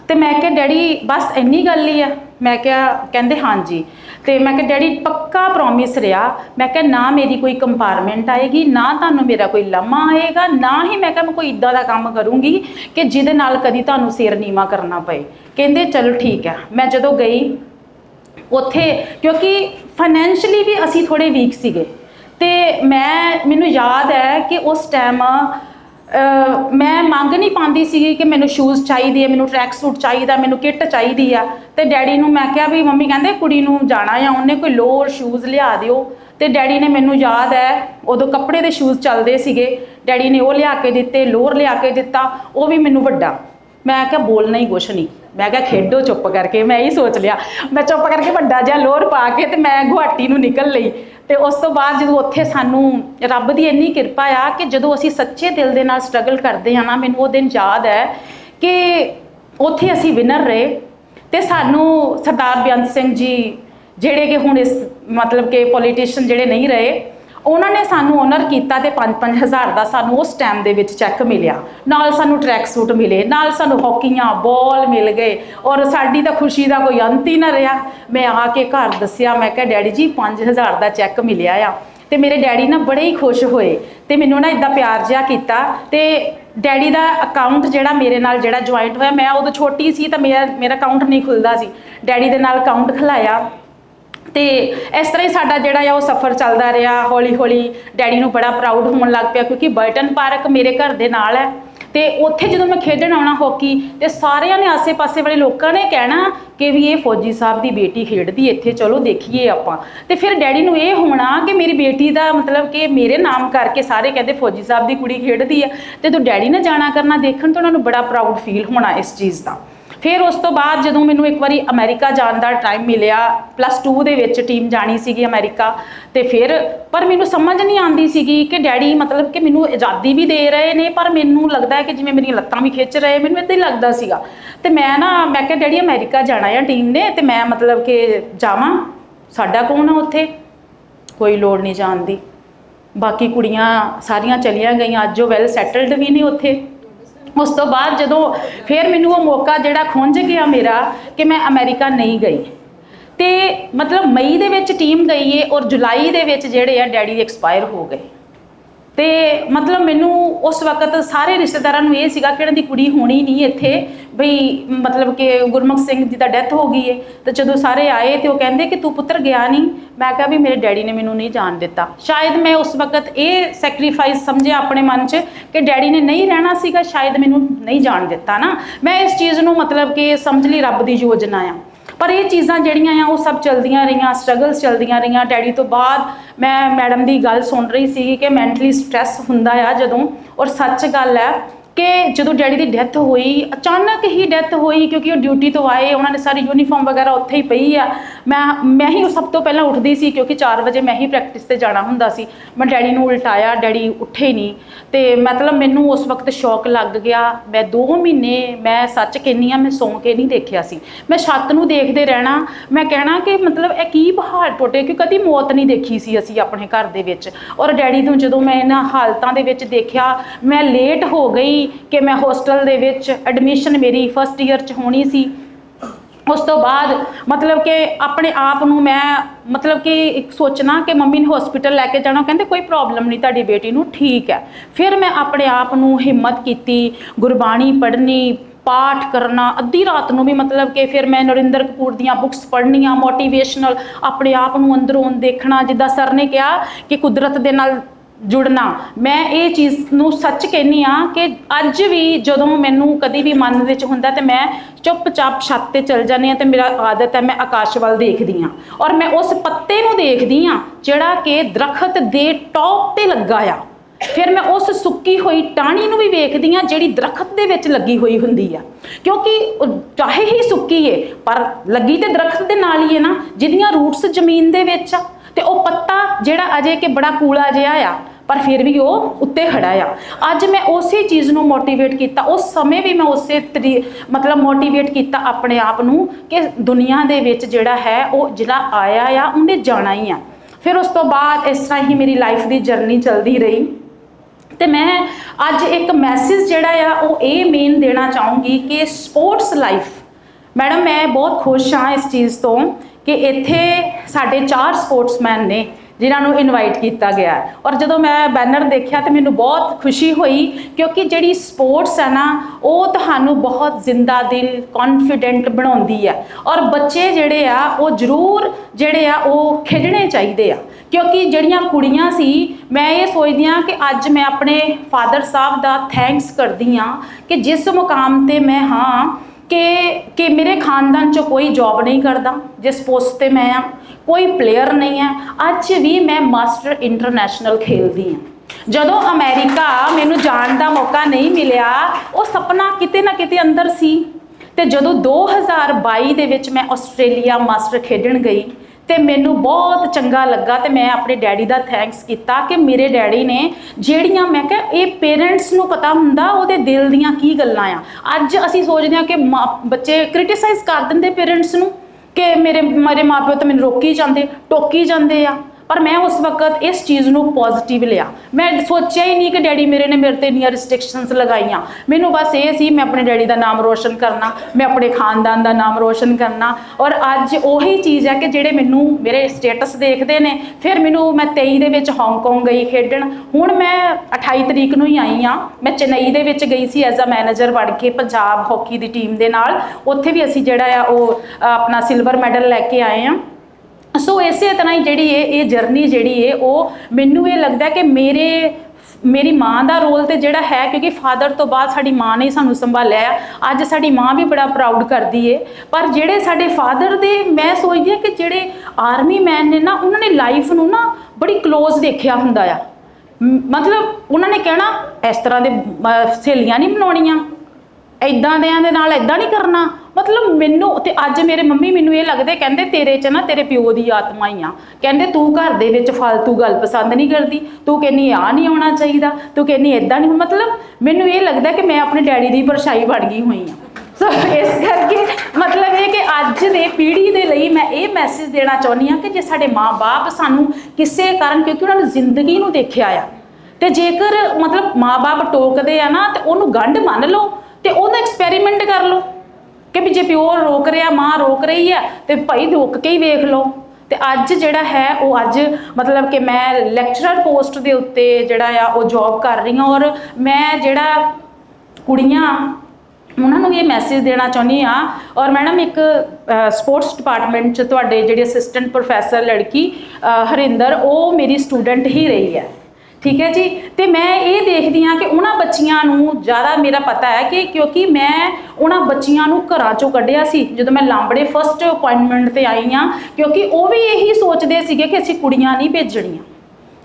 ਤੇ ਮੈਂ ਕਿਹਾ, ਡੈਡੀ, ਬਸ ਇੰਨੀ ਗੱਲ ਹੀ ਆ। ਮੈਂ ਕਿਹਾ, ਕਹਿੰਦੇ, ਹਾਂਜੀ। ਤੇ ਮੈਂ ਕਿਹਾ, ਡੈਡੀ, ਪੱਕਾ ਪ੍ਰੋਮਿਸ ਰਿਹਾ। ਮੈਂ ਕਿਹਾ, ਨਾ ਮੇਰੀ ਕੋਈ ਕੰਪਾਰਟਮੈਂਟ ਆਏਗੀ, ਨਾ ਤੁਹਾਨੂੰ ਮੇਰਾ ਕੋਈ ਲੰਮਾ ਆਏਗਾ, ਨਾ ਹੀ ਮੈਂ ਕਿਹਾ, ਮੈਂ ਕੋਈ ਇਦਾਂ ਦਾ ਕੰਮ ਕਰੂੰਗੀ ਕਿ ਜਿਹਦੇ ਨਾਲ ਕਦੀ ਤੁਹਾਨੂੰ ਸਿਰ ਨੀਵਾ ਕਰਨਾ ਪਏ। ਕਹਿੰਦੇ, ਚਲੋ ਠੀਕ ਹੈ ਮੈਂ ਜਦੋਂ ਗਈ ਉੱਥੇ, ਕਿਉਂਕਿ ਫਾਈਨੈਂਸ਼ਲੀ ਵੀ ਅਸੀਂ ਥੋੜੇ ਵੀਕ ਸੀਗੇ। ਤੇ ਮੈਂ, ਮੈਨੂੰ ਯਾਦ ਹੈ ਕਿ ਉਸ ਟਾਈਮ ਮੈਂ ਮੰਗ ਨਹੀਂ ਪਾਉਂਦੀ ਸੀਗੀ ਕਿ ਮੈਨੂੰ ਸ਼ੂਜ਼ ਚਾਹੀਦੇ ਆ, ਮੈਨੂੰ ਟਰੈਕ ਸੂਟ ਚਾਹੀਦਾ, ਮੈਨੂੰ ਕਿੱਟ ਚਾਹੀਦੀ ਆ। ਤੇ ਡੈਡੀ ਨੂੰ ਮੈਂ ਕਿਹਾ ਵੀ ਮੰਮੀ ਕਹਿੰਦੇ ਕੁੜੀ ਨੂੰ ਜਾਣਾ ਆ, ਉਹਨੇ ਕੋਈ ਲੋਅਰ ਸ਼ੂਜ਼ ਲਿਆ ਦਿਓ। ਤੇ ਡੈਡੀ ਨੇ ਮੈਨੂੰ ਯਾਦ ਹੈ ਉਦੋਂ ਕੱਪੜੇ ਦੇ ਸ਼ੂਜ਼ ਚੱਲਦੇ ਸੀਗੇ, ਡੈਡੀ ਨੇ ਉਹ ਲਿਆ ਕੇ ਦਿੱਤੇ, ਲੋਅਰ ਲਿਆ ਕੇ ਦਿੱਤਾ, ਉਹ ਵੀ ਮੈਨੂੰ ਵੱਡਾ। ਮੈਂ ਕਿਹਾ ਬੋਲਣਾ ਹੀ ਕੁਛ ਨਹੀਂ। ਮੈਂ ਕਿਹਾ ਖੇਡੋ ਚੁੱਪ ਕਰਕੇ, ਮੈਂ ਇਹੀ ਸੋਚ ਲਿਆ। ਮੈਂ ਚੁੱਪ ਕਰਕੇ ਵੱਡਾ ਜਿਹਾ ਲੋਅਰ ਪਾ ਕੇ ਤੇ ਮੈਂ ਗੁਹਾਟੀ ਨੂੰ ਨਿਕਲ ਲਈ। ਤੇ ਉਸ ਤੋਂ ਬਾਅਦ ਜਦੋਂ ਉੱਥੇ ਸਾਨੂੰ ਰੱਬ ਦੀ ਇੰਨੀ ਕਿਰਪਾ ਆ ਕਿ ਜਦੋਂ ਅਸੀਂ ਸੱਚੇ ਦਿਲ ਦੇ ਨਾਲ ਸਟਰਗਲ ਕਰਦੇ ਹਾਂ ਨਾ, ਮੈਨੂੰ ਉਹ ਦਿਨ ਯਾਦ ਹੈ ਕਿ ਉੱਥੇ ਅਸੀਂ ਵਿਨਰ ਰਹੇ ਤੇ ਸਾਨੂੰ ਸਰਦਾਰ ਬੇਅੰਤ ਸਿੰਘ ਜੀ, ਜਿਹੜੇ ਕਿ ਹੁਣ ਇਸ ਮਤਲਬ ਕਿ ਪੋਲੀਟੀਸ਼ੀਅਨ ਜਿਹੜੇ ਨਹੀਂ ਰਹੇ ਉਹਨਾਂ ਨੇ ਸਾਨੂੰ ਓਨਰ ਕੀਤਾ ਤੇ 5-5000 ਦਾ ਸਾਨੂੰ ਉਸ ਟਾਈਮ ਦੇ ਵਿੱਚ ਚੈੱਕ ਮਿਲਿਆ। ਨਾਲ ਸਾਨੂੰ ਟਰੈਕ ਸੂਟ ਮਿਲੇ, ਨਾਲ ਸਾਨੂੰ ਹਾਕੀਆਂ ਬਾਲ ਮਿਲ ਗਏ ਔਰ ਸਾਡੀ ਤਾਂ ਖੁਸ਼ੀ ਦਾ ਕੋਈ ਅੰਤ ਹੀ ਨਾ ਰਿਹਾ। ਮੈਂ ਆ ਕੇ ਘਰ ਦੱਸਿਆ, ਮੈਂ ਕਿਹਾ, ਡੈਡੀ ਜੀ 5000 ਦਾ ਚੈੱਕ ਮਿਲਿਆ ਆ। ਤੇ ਮੇਰੇ ਡੈਡੀ ਨਾ ਬੜੇ ਹੀ ਖੁਸ਼ ਹੋਏ ਤੇ ਮੈਨੂੰ ਨਾ ਇਦਾਂ ਪਿਆਰ ਜਿਹਾ ਕੀਤਾ ਤੇ ਡੈਡੀ ਦਾ ਅਕਾਊਂਟ ਜਿਹੜਾ ਮੇਰੇ ਨਾਲ ਜਿਹੜਾ ਜੁਆਇੰਟ ਹੋਇਆ, ਮੈਂ ਉਦੋਂ ਛੋਟੀ ਸੀ ਤਾਂ ਮੇਰਾ ਮੇਰਾ ਅਕਾਊਂਟ ਨਹੀਂ ਖੁੱਲਦਾ ਸੀ। ਡੈਡੀ ਦੇ ਨਾਲ ਅਕਾਊਂਟ ਖਲਾਇਆ। ਤੇ ਇਸ ਤਰ੍ਹਾਂ ਹੀ ਸਾਡਾ ਜਿਹੜਾ ਆ ਉਹ ਸਫ਼ਰ ਚੱਲਦਾ ਰਿਹਾ। ਹੌਲੀ ਹੌਲੀ ਡੈਡੀ ਨੂੰ ਬੜਾ ਪ੍ਰਾਊਡ ਹੋਣ ਲੱਗ ਪਿਆ ਕਿਉਂਕਿ ਬਰਟਨ ਪਾਰਕ ਮੇਰੇ ਘਰ ਦੇ ਨਾਲ ਹੈ। ਤੇ ਉੱਥੇ ਜਦੋਂ ਮੈਂ ਖੇਡਣ ਆਉਣਾ ਹਾਕੀ, ਤੇ ਸਾਰਿਆਂ ਨੇ ਆਸੇ-ਪਾਸੇ ਵਾਲੇ ਲੋਕਾਂ ਨੇ ਕਹਿਣਾ ਕਿ ਵੀ ਇਹ ਫੌਜੀ ਸਾਹਿਬ ਦੀ ਬੇਟੀ ਖੇਡਦੀ, ਇੱਥੇ ਚਲੋ ਦੇਖੀਏ ਆਪਾਂ। ਤੇ ਫਿਰ ਡੈਡੀ ਨੂੰ ਇਹ ਹੋਣਾ ਕਿ ਮੇਰੀ ਬੇਟੀ ਦਾ ਮਤਲਬ ਕਿ ਮੇਰੇ ਨਾਮ ਕਰਕੇ ਸਾਰੇ ਕਹਿੰਦੇ ਫੌਜੀ ਸਾਹਿਬ ਦੀ ਕੁੜੀ ਖੇਡਦੀ ਹੈ। ਤੇ ਜਦੋਂ ਡੈਡੀ ਨੇ ਜਾਣਾ ਕਰਨਾ ਦੇਖਣ ਤੋਂ ਉਹਨਾਂ ਨੂੰ ਬੜਾ ਪ੍ਰਾਊਡ ਫੀਲ ਹੋਣਾ ਇਸ ਚੀਜ਼ ਦਾ। ਫਿਰ ਉਸ ਤੋਂ ਬਾਅਦ ਜਦੋਂ ਮੈਨੂੰ ਇੱਕ ਵਾਰੀ ਅਮਰੀਕਾ ਜਾਣ ਦਾ ਟਾਈਮ ਮਿਲਿਆ ਪਲੱਸ 2 ਦੇ ਵਿੱਚ ਟੀਮ ਜਾਣੀ ਸੀਗੀ ਅਮਰੀਕਾ, ਤੇ ਫਿਰ, ਪਰ ਮੈਨੂੰ ਸਮਝ ਨਹੀਂ ਆਉਂਦੀ ਸੀਗੀ ਕਿ ਡੈਡੀ ਮਤਲਬ ਕਿ ਮੈਨੂੰ ਆਜ਼ਾਦੀ ਵੀ ਦੇ ਰਹੇ ਨੇ, ਪਰ ਮੈਨੂੰ ਲੱਗਦਾ ਹੈ ਕਿ ਜਿਵੇਂ ਮੇਰੀਆਂ ਲੱਤਾਂ ਵੀ ਖਿੱਚ ਰਹੇ, ਮੈਨੂੰ ਇਦਾਂ ਹੀ ਲੱਗਦਾ ਸੀਗਾ। ਤੇ ਮੈਂ ਨਾ, ਮੈਂ ਕਿਹਾ, ਡੈਡੀ, ਅਮਰੀਕਾ ਜਾਣਾ ਆ ਟੀਮ ਨੇ, ਤੇ ਮੈਂ ਮਤਲਬ ਕਿ ਜਾਵਾਂ। ਸਾਡਾ ਕੌਣ ਆ ਉੱਥੇ? ਕੋਈ ਲੋੜ ਨਹੀਂ ਜਾਣ ਦੀ। ਬਾਕੀ ਕੁੜੀਆਂ ਸਾਰੀਆਂ ਚਲੀਆਂ ਗਈਆਂ, ਅੱਜ ਉਹ ਵੈਲ ਸੈਟਲਡ ਵੀ ਨੇ ਉੱਥੇ। ਉਸ ਤੋਂ ਬਾਅਦ ਜਦੋਂ ਫਿਰ ਮੈਨੂੰ ਉਹ ਮੌਕਾ ਜਿਹੜਾ ਖੁੰਝ ਗਿਆ ਮੇਰਾ ਕਿ ਮੈਂ ਅਮਰੀਕਾ ਨਹੀਂ ਗਈ। ਤੇ ਮਤਲਬ ਮਈ ਦੇ ਵਿੱਚ ਟੀਮ ਗਈ ਏ ਔਰ ਜੁਲਾਈ ਦੇ ਵਿੱਚ ਜਿਹੜੇ ਆ ਡੈਡੀ ਐਕਸਪਾਇਰ ਹੋ ਗਏ। ਤੇ ਮਤਲਬ ਮੈਨੂੰ ਉਸ ਵਕਤ ਸਾਰੇ ਰਿਸ਼ਤੇਦਾਰਾਂ ਨੂੰ ਇਹ ਸੀਗਾ ਕਿ ਇਹਨਾਂ ਦੀ ਕੁੜੀ ਹੋਣੀ ਨਹੀਂ ਇੱਥੇ, ਬਈ ਮਤਲਬ ਕਿ ਗੁਰਮੁਖ ਸਿੰਘ ਜੀ ਦਾ ਡੈਥ ਹੋ ਗਈ ਏ। ਤੇ ਜਦੋਂ ਸਾਰੇ ਆਏ ਤੇ ਉਹ ਕਹਿੰਦੇ ਕਿ ਤੂੰ ਪੁੱਤਰ ਗਿਆ ਨਹੀਂ। ਮੈਂ ਕਿਹਾ ਵੀ ਮੇਰੇ ਡੈਡੀ ਨੇ ਮੈਨੂੰ ਨਹੀਂ ਜਾਣ ਦਿੱਤਾ। ਸ਼ਾਇਦ ਮੈਂ ਉਸ ਵਕਤ ਇਹ ਸੈਕਰੀਫਾਈਸ ਸਮਝਿਆ ਆਪਣੇ ਮਨ 'ਚ ਕਿ ਡੈਡੀ ਨੇ ਨਹੀਂ ਰਹਿਣਾ ਸੀਗਾ, ਸ਼ਾਇਦ ਮੈਨੂੰ ਨਹੀਂ ਜਾਣ ਦਿੱਤਾ ਨਾ। ਮੈਂ ਇਸ ਚੀਜ਼ ਨੂੰ ਮਤਲਬ ਕਿ ਸਮਝ ਲਈ ਰੱਬ ਦੀ ਯੋਜਨਾ ਆ। ਪਰ ਇਹ ਚੀਜ਼ਾਂ ਜਿਹੜੀਆਂ ਆ, ਉਹ ਸਭ ਚਲਦੀਆਂ ਰਹੀਆਂ ਸਟਰਗਲਸ ਚਲਦੀਆਂ ਰਹੀਆਂ। ਡੈਡੀ ਤੋਂ ਬਾਅਦ ਮੈਂ ਮੈਡਮ ਦੀ ਗੱਲ ਸੁਣ ਰਹੀ ਸੀ ਕਿ ਮੈਂਟਲੀ ਸਟ੍ਰੈਸ ਹੁੰਦਾ ਆ ਜਦੋਂ। ਔਰ ਸੱਚ ਗੱਲ ਹੈ ਕਿ ਜਦੋਂ ਡੈਡੀ ਦੀ ਡੈਥ ਹੋਈ, ਅਚਾਨਕ ਹੀ ਡੈਥ ਹੋਈ ਕਿਉਂਕਿ ਉਹ ਡਿਊਟੀ ਤੋਂ ਆਏ, ਉਹਨਾਂ ਨੇ ਸਾਰੀ ਯੂਨੀਫਾਰਮ ਵਗੈਰਾ ਉੱਥੇ ਹੀ ਪਈ ਆ। ਮੈਂ ਮੈਂ ਹੀ ਸਭ ਤੋਂ ਪਹਿਲਾਂ ਉੱਠਦੀ ਸੀ ਕਿਉਂਕਿ 4 ਵਜੇ ਮੈਂ ਹੀ ਪ੍ਰੈਕਟਿਸ ਤੇ ਜਾਣਾ ਹੁੰਦਾ ਸੀ। ਮੈਂ ਡੈਡੀ ਨੂੰ ਉਲਟਾਇਆ, ਡੈਡੀ ਉੱਠੇ ਨਹੀਂ। ਤੇ ਮਤਲਬ ਮੈਨੂੰ ਉਸ ਵਕਤ ਸ਼ੌਕ ਲੱਗ ਗਿਆ। ਮੈਂ 2 ਮਹੀਨੇ, ਮੈਂ ਸੱਚ ਕਹਿੰਨੀ ਆ ਮੈਂ ਸੌਂ ਕੇ ਨਹੀਂ ਦੇਖਿਆ ਸੀ। ਮੈਂ ਛੱਤ ਨੂੰ ਦੇਖਦੇ ਰਹਿਣਾ, ਮੈਂ ਕਹਿਣਾ ਕਿ ਮਤਲਬ ਇਹ ਕੀ ਬਹਾਰ ਟੁੱਟੇ ਕਿ ਕਦੀ ਮੌਤ ਨਹੀਂ ਦੇਖੀ ਸੀ ਅਸੀਂ ਆਪਣੇ ਘਰ ਦੇ ਵਿੱਚ। ਔਰ ਡੈਡੀ ਨੂੰ ਜਦੋਂ ਮੈਂ ਇਹਨਾਂ ਹਾਲਤਾਂ ਦੇ ਵਿੱਚ ਦੇਖਿਆ, ਮੈਂ ਲੇਟ ਹੋ ਗਈ। ਕਿ ਮੈਂ ਹੋਸਟਲ ਦੇ ਵਿੱਚ ਐਡਮਿਸ਼ਨ ਮੇਰੀ ਫਸਟ ਈਅਰ ਚ ਹੋਣੀ ਸੀ। ਉਸ ਤੋਂ ਬਾਅਦ ਮਤਲਬ ਕਿ ਆਪਣੇ ਆਪ ਨੂੰ ਮੈਂ ਮਤਲਬ ਕਿ ਇੱਕ ਸੋਚਣਾ ਕਿ ਮੰਮੀ ਨੂੰ ਹਸਪੀਟਲ ਲੈ ਕੇ ਜਾਣਾ ਕਹਿੰਦੇ ਕੋਈ ਪ੍ਰੋਬਲਮ ਨਹੀਂ, ਤੁਹਾਡੀ ਬੇਟੀ ਨੂੰ ਠੀਕ ਹੈ। ਫਿਰ ਮੈਂ ਆਪਣੇ ਆਪ ਨੂੰ ਹਿੰਮਤ ਕੀਤੀ, ਗੁਰਬਾਣੀ ਪੜ੍ਹਨੀ, ਪਾਠ ਕਰਨਾ, ਅੱਧੀ ਰਾਤ ਨੂੰ ਵੀ ਮਤਲਬ ਕਿ ਫਿਰ ਮੈਂ ਨਰਿੰਦਰ ਕਪੂਰ ਦੀਆਂ ਬੁੱਕਸ ਪੜ੍ਹਨੀਆਂ ਮੋਟੀਵੇਸ਼ਨਲ ਆਪਣੇ ਆਪ ਨੂੰ ਅੰਦਰੋਂ ਦੇਖਣਾ, ਜਿੱਦਾਂ ਸਰ ਨੇ ਕਿਹਾ ਕਿ ਕੁਦਰਤ ਦੇ ਨਾਲ ਜੁੜਨਾ। ਮੈਂ ਇਹ ਚੀਜ਼ ਨੂੰ ਸੱਚ ਕਹਿੰਨੀ ਆ ਕਿ ਅੱਜ ਵੀ ਜਦੋਂ ਮੈਨੂੰ ਕਦੀ ਵੀ ਮਨ ਵਿੱਚ ਹੁੰਦਾ ਤੇ ਮੈਂ ਚੁੱਪਚਾਪ ਛੱਤ ਤੇ ਚਲ ਜਾਂਦੀ ਆ ਤੇ ਮੇਰਾ ਆਦਤ ਹੈ, ਮੈਂ ਆਕਾਸ਼ ਵੱਲ ਦੇਖਦੀ ਆ ਔਰ ਮੈਂ ਉਸ ਪੱਤੇ ਨੂੰ ਦੇਖਦੀ ਆ ਜਿਹੜਾ ਕਿ ਦਰਖਤ ਦੇ ਟੌਪ ਤੇ ਲੱਗਾ ਆ। ਫਿਰ ਮੈਂ ਉਸ ਸੁੱਕੀ ਹੋਈ ਟਾਹਣੀ ਨੂੰ ਵੀ ਵੇਖਦੀ ਆ ਜਿਹੜੀ ਦਰਖਤ ਦੇ ਵਿੱਚ ਲੱਗੀ ਹੋਈ ਹੁੰਦੀ ਆ। ਕਿਉਂਕਿ ਚਾਹੇ ਹੀ ਸੁੱਕੀ ਏ, ਪਰ ਲੱਗੀ ਤੇ ਦਰਖਤ ਦੇ ਨਾਲ ਹੀ ਹੈ ਨਾ, ਜਿਹਦੀਆਂ ਰੂਟਸ ਜ਼ਮੀਨ ਦੇ ਵਿੱਚ ਆ। ਤੇ ਉਹ ਪੱਤਾ ਜਿਹੜਾ ਅਜੇ ਕਿ ਬੜਾ ਕੂਲਾ ਜਿਹਾ ਆ, ਪਰ ਫਿਰ ਵੀ ਉਹ ਉੱਤੇ ਖੜਾ ਆ। ਅੱਜ ਮੈਂ ਉਸੇ ਚੀਜ਼ ਨੂੰ ਮੋਟੀਵੇਟ ਕੀਤਾ, ਉਸ ਸਮੇਂ ਵੀ ਮੈਂ ਉਸੇ ਤਰੀ, ਮਤਲਬ ਮੋਟੀਵੇਟ ਕੀਤਾ ਆਪਣੇ ਆਪ ਨੂੰ ਕਿ ਦੁਨੀਆ ਦੇ ਵਿੱਚ ਜਿਹੜਾ ਹੈ ਉਹ ਜਿਹੜਾ ਆਇਆ ਆ, ਉਹਨੇ ਜਾਣਾ ਹੀ ਆ। ਫਿਰ ਉਸ ਤੋਂ ਬਾਅਦ ਇਸ ਤਰ੍ਹਾਂ ਹੀ ਮੇਰੀ ਲਾਈਫ ਦੀ ਜਰਨੀ ਚੱਲਦੀ ਰਹੀ। ਤੇ ਮੈਂ ਅੱਜ ਇੱਕ ਮੈਸੇਜ ਜਿਹੜਾ ਆ, ਉਹ ਇਹ ਮੇਨ ਦੇਣਾ ਚਾਹੂੰਗੀ ਕਿ ਸਪੋਰਟਸ ਲਾਈਫ ਮੈਡਮ, ਮੈਂ ਬਹੁਤ ਖੁਸ਼ ਹਾਂ ਇਸ ਚੀਜ਼ ਤੋਂ ਕਿ ਇੱਥੇ ਸਾਡੇ ਚਾਰ ਸਪੋਰਟਸਮੈਨ ਨੇ ਜਿਨ੍ਹਾਂ ਨੂੰ ਇਨਵਾਈਟ ਕੀਤਾ ਗਿਆ ਔਰ ਜਦੋਂ ਮੈਂ ਬੈਨਰ ਦੇਖਿਆ ਤੇ ਮੈਨੂੰ ਬਹੁਤ ਖੁਸ਼ੀ ਹੋਈ ਕਿਉਂਕਿ ਜਿਹੜੀ ਸਪੋਰਟਸ ਹੈ ਨਾ, ਉਹ ਤੁਹਾਨੂੰ ਬਹੁਤ ਜ਼ਿੰਦਾ ਦਿਲ ਕੌਨਫੀਡੈਂਟ ਬਣਾਉਂਦੀ ਹੈ। ਔਰ ਬੱਚੇ ਜਿਹੜੇ ਆ, ਉਹ ਜ਼ਰੂਰ ਜਿਹੜੇ ਆ, ਉਹ ਖੇਡਣੇ ਚਾਹੀਦੇ ਆ। ਕਿਉਂਕਿ ਜਿਹੜੀਆਂ ਕੁੜੀਆਂ ਸੀ, ਮੈਂ ਇਹ ਸੋਚਦੀ ਹਾਂ ਕਿ ਅੱਜ ਮੈਂ ਆਪਣੇ ਫਾਦਰ ਸਾਹਿਬ ਦਾ ਥੈਂਕਸ ਕਰਦੀ ਹਾਂ ਕਿ ਜਿਸ ਮੁਕਾਮ ਤੇ ਮੈਂ ਹਾਂ ਕਿ ਕਿ ਮੇਰੇ ਖਾਨਦਾਨ ਚ ਕੋਈ ਜੌਬ ਨਹੀਂ ਕਰਦਾ, ਜਿਸ ਪੋਸਟ ਤੇ ਮੈਂ ਆ, ਕੋਈ ਪਲੇਅਰ ਨਹੀਂ ਹੈ ਅੱਜ ਵੀ ਮੈਂ ਮਾਸਟਰ ਇੰਟਰਨੈਸ਼ਨਲ ਖੇਲਦੀ ਹਾਂ ਜਦੋਂ ਅਮਰੀਕਾ ਮੈਨੂੰ ਜਾਣ ਦਾ ਮੌਕਾ ਨਹੀਂ ਮਿਲਿਆ, ਉਹ ਸੁਪਨਾ ਕਿਤੇ ਨਾ ਕਿਤੇ ਅੰਦਰ ਸੀ। ਤੇ ਜਦੋਂ 2022 ਦੇ ਵਿੱਚ ਮੈਂ ਆਸਟ੍ਰੇਲੀਆ ਮਾਸਟਰ ਖੇਡਣ ਗਈ ਤੇ ਮੈਨੂੰ ਬਹੁਤ ਚੰਗਾ ਲੱਗਾ ਤੇ ਮੈਂ ਆਪਣੇ ਡੈਡੀ ਦਾ ਥੈਂਕਸ ਕੀਤਾ ਕਿ ਮੇਰੇ ਡੈਡੀ ਨੇ ਜਿਹੜੀਆਂ ਮੈਂ ਕਿਹਾ, ਇਹ ਪੇਰੈਂਟਸ ਨੂੰ ਪਤਾ ਹੁੰਦਾ ਉਹਦੇ ਦਿਲ ਦੀਆਂ ਕੀ ਗੱਲਾਂ ਆ। ਅੱਜ ਅਸੀਂ ਸੋਚਦੇ ਹਾਂ ਕਿ ਮਾਂ- ਬੱਚੇ ਕ੍ਰਿਟਿਸਾਈਜ਼ ਕਰ ਦਿੰਦੇ ਪੇਰੈਂਟਸ ਨੂੰ ਕਿ ਮੇਰੇ ਮੇਰੇ ਮਾਪਿਓ ਤਾਂ ਮੈਨੂੰ ਰੋਕੀ ਜਾਂਦੇ, ਟੋਕੀ ਜਾਂਦੇ ਆ। ਪਰ ਮੈਂ ਉਸ ਵਕਤ ਇਸ ਚੀਜ਼ ਨੂੰ ਪੋਜ਼ਿਟਿਵ ਲਿਆ। ਮੈਂ ਸੋਚਿਆ ਹੀ ਨਹੀਂ ਕਿ ਡੈਡੀ ਮੇਰੇ ਨੇ ਮੇਰੇ ਤੇ ਇੰਨੀਆਂ ਰਿਸਟ੍ਰਿਕਸ਼ਨਸ ਲਗਾਈਆਂ। ਮੈਨੂੰ ਬਸ ਇਹ ਸੀ, ਮੈਂ ਆਪਣੇ ਡੈਡੀ ਦਾ ਨਾਮ ਰੋਸ਼ਨ ਕਰਨਾ, ਮੈਂ ਆਪਣੇ ਖਾਨਦਾਨ ਦਾ ਨਾਮ ਰੋਸ਼ਨ ਕਰਨਾ। ਔਰ ਅੱਜ ਉਹੀ ਚੀਜ਼ ਹੈ ਕਿ ਜਿਹੜੇ ਮੈਨੂੰ ਮੇਰੇ ਸਟੇਟਸ ਦੇਖਦੇ ਨੇ, ਫਿਰ ਮੈਨੂੰ ਮੈਂ 23 ਦੇ ਵਿੱਚ ਹਾਂਗਕਾਂਗ ਗਈ ਖੇਡਣ। ਹੁਣ ਮੈਂ 28 ਤਰੀਕ ਨੂੰ ਹੀ ਆਈ ਆ ਮੈਂ ਚੇਨਈ ਦੇ ਵਿੱਚ ਗਈ ਸੀ ਐਜ਼ ਅ ਮੈਨੇਜਰ ਬਣ ਕੇ ਪੰਜਾਬ ਹਾਕੀ ਦੀ ਟੀਮ ਦੇ ਨਾਲ। ਉੱਥੇ ਵੀ ਅਸੀਂ ਜਿਹੜਾ ਆ ਉਹ ਆਪਣਾ ਸਿਲਵਰ ਮੈਡਲ ਲੈ ਕੇ ਆਏ ਆ ਸੋ ਇਸੇ ਤਰ੍ਹਾਂ ਹੀ ਜਿਹੜੀ ਇਹ ਇਹ ਜਰਨੀ ਜਿਹੜੀ ਹੈ ਉਹ ਮੈਨੂੰ ਇਹ ਲੱਗਦਾ ਕਿ ਮੇਰੇ, ਮੇਰੀ ਮਾਂ ਦਾ ਰੋਲ ਤੇ ਜਿਹੜਾ ਹੈ, ਕਿਉਂਕਿ ਫਾਦਰ ਤੋਂ ਬਾਅਦ ਸਾਡੀ ਮਾਂ ਨੇ ਸਾਨੂੰ ਸੰਭਾਲਿਆ ਹੈ। ਅੱਜ ਸਾਡੀ ਮਾਂ ਵੀ ਬੜਾ ਪ੍ਰਾਊਡ ਕਰਦੀ ਏ। ਪਰ ਜਿਹੜੇ ਸਾਡੇ ਫਾਦਰ ਦੇ, ਮੈਂ ਸੋਚਦੀ ਹਾਂ ਕਿ ਜਿਹੜੇ ਆਰਮੀ ਮੈਨ ਨੇ ਨਾ, ਉਹਨਾਂ ਨੇ ਲਾਈਫ ਨੂੰ ਨਾ ਬੜੀ ক্লোਜ਼ ਦੇਖਿਆ ਹੁੰਦਾ ਆ। ਮ- ਮਤਲਬ ਉਹਨਾਂ ਨੇ ਕਹਿਣਾ, ਇਸ ਤਰ੍ਹਾਂ ਦੇ ਸਹੇਲੀਆਂ ਨਹੀਂ ਬਣਾਉਣੀਆਂ। ਇਦਾਂ ਦਿਆਂ ਦੇ ਨਾਲ ਇਦਾਂ ਨਹੀਂ ਕਰਨਾ। ਮਤਲਬ ਮੈਨੂੰ ਤੇ ਅੱਜ ਮੇਰੇ ਮੰਮੀ ਮੈਨੂੰ ਇਹ ਲੱਗਦੇ ਕਹਿੰਦੇ ਤੇਰੇ 'ਚ ਨਾ ਤੇਰੇ ਪਿਓ ਦੀ ਆਤਮਾ ਹੀ ਆ। ਕਹਿੰਦੇ ਤੂੰ ਘਰ ਦੇ ਵਿੱਚ ਫालतू ਗੱਲ ਪਸੰਦ ਨਹੀਂ ਕਰਦੀ। ਤੂੰ ਕਹਿੰਨੀ ਆ ਨਹੀਂ ਆਉਣਾ ਚਾਹੀਦਾ। ਤੂੰ ਕਹਿੰਨੀ ਇਦਾਂ ਨਹੀਂ, ਮਤਲਬ ਮੈਨੂੰ ਇਹ ਲੱਗਦਾ ਕਿ ਮੈਂ ਆਪਣੇ ਡੈਡੀ ਦੀ ਪਰਛਾਈ ਬਣ ਗਈ ਹੋਈ ਆ। ਸੋ ਇਸ ਕਰਕੇ ਮਤਲਬ ਇਹ ਕਿ ਅੱਜ ਦੇ ਪੀੜ੍ਹੀ ਦੇ ਲਈ ਮੈਂ ਇਹ ਮੈਸੇਜ ਦੇਣਾ ਚਾਹੁੰਦੀ ਹਾਂ ਕਿ ਜੇ ਸਾਡੇ ਮਾਪੇ ਸਾਨੂੰ ਕਿਸੇ ਕਾਰਨ ਕਿਉਂਕਿ ਉਹਨਾਂ ਨੇ ਜ਼ਿੰਦਗੀ ਨੂੰ ਦੇਖਿਆ ਆ, ਤੇ ਜੇਕਰ ਮਤਲਬ ਮਾਪੇ ਟੋਕਦੇ ਆ ਨਾ, ਤੇ ਉਹਨੂੰ ਗੰਢ ਮੰਨ ਲਓ ਤੇ ਉਹਦਾ ਐਕਸਪੈਰੀਮੈਂਟ ਕਰ ਲਓ। ਕਿ ਵੀ ਜੇ ਪਿਓ ਰੋਕ ਰਿਹਾ, ਮਾਂ ਰੋਕ ਰਹੀ ਆ, ਤੇ ਭਾਈ ਰੋਕ ਕੇ ਹੀ ਵੇਖ ਲਓ। ਤੇ ਅੱਜ ਜਿਹੜਾ ਹੈ, ਉਹ ਅੱਜ ਮਤਲਬ ਕਿ ਮੈਂ ਲੈਕਚਰਰ ਪੋਸਟ ਦੇ ਉੱਤੇ ਜਿਹੜਾ ਆ, ਉਹ ਜੌਬ ਕਰ ਰਹੀ ਹਾਂ ਔਰ ਮੈਂ ਜਿਹੜਾ ਕੁੜੀਆਂ, ਉਹਨਾਂ ਨੂੰ ਇਹ ਮੈਸੇਜ ਦੇਣਾ ਚਾਹੁੰਦੀ ਆ ਔਰ ਮੈਡਮ, ਇੱਕ ਸਪੋਰਟਸ ਡਿਪਾਰਟਮੈਂਟ ਚ ਤੁਹਾਡੇ ਜਿਹੜੇ ਅਸਿਸਟੈਂਟ ਪ੍ਰੋਫੈਸਰ ਲੜਕੀ ਹਰਿੰਦਰ, ਉਹ ਮੇਰੀ ਸਟੂਡੈਂਟ ਹੀ ਰਹੀ ਹੈ। ਠੀਕ ਹੈ ਜੀ? ਤੇ ਮੈਂ ਇਹ ਦੇਖਦੀ ਹਾਂ ਕਿ ਉਹਨਾਂ ਬੱਚੀਆਂ ਨੂੰ ਜ਼ਿਆਦਾ ਮੇਰਾ ਪਤਾ ਹੈ ਕਿ ਕਿਉਂਕਿ ਮੈਂ ਉਹਨਾਂ ਬੱਚੀਆਂ ਨੂੰ ਘਰਾਂ ਚੋਂ ਕੱਢਿਆ ਸੀ, ਜਦੋਂ ਮੈਂ ਲਾਂਬੜੇ ਫਸਟ ਅਪਾਇੰਟਮੈਂਟ ਤੇ ਆਈ ਹਾਂ, ਕਿਉਂਕਿ ਉਹ ਵੀ ਇਹੀ ਸੋਚਦੇ ਸੀਗੇ ਕਿ ਅਸੀਂ ਕੁੜੀਆਂ ਨਹੀਂ ਭੇਜਣੀਆਂ।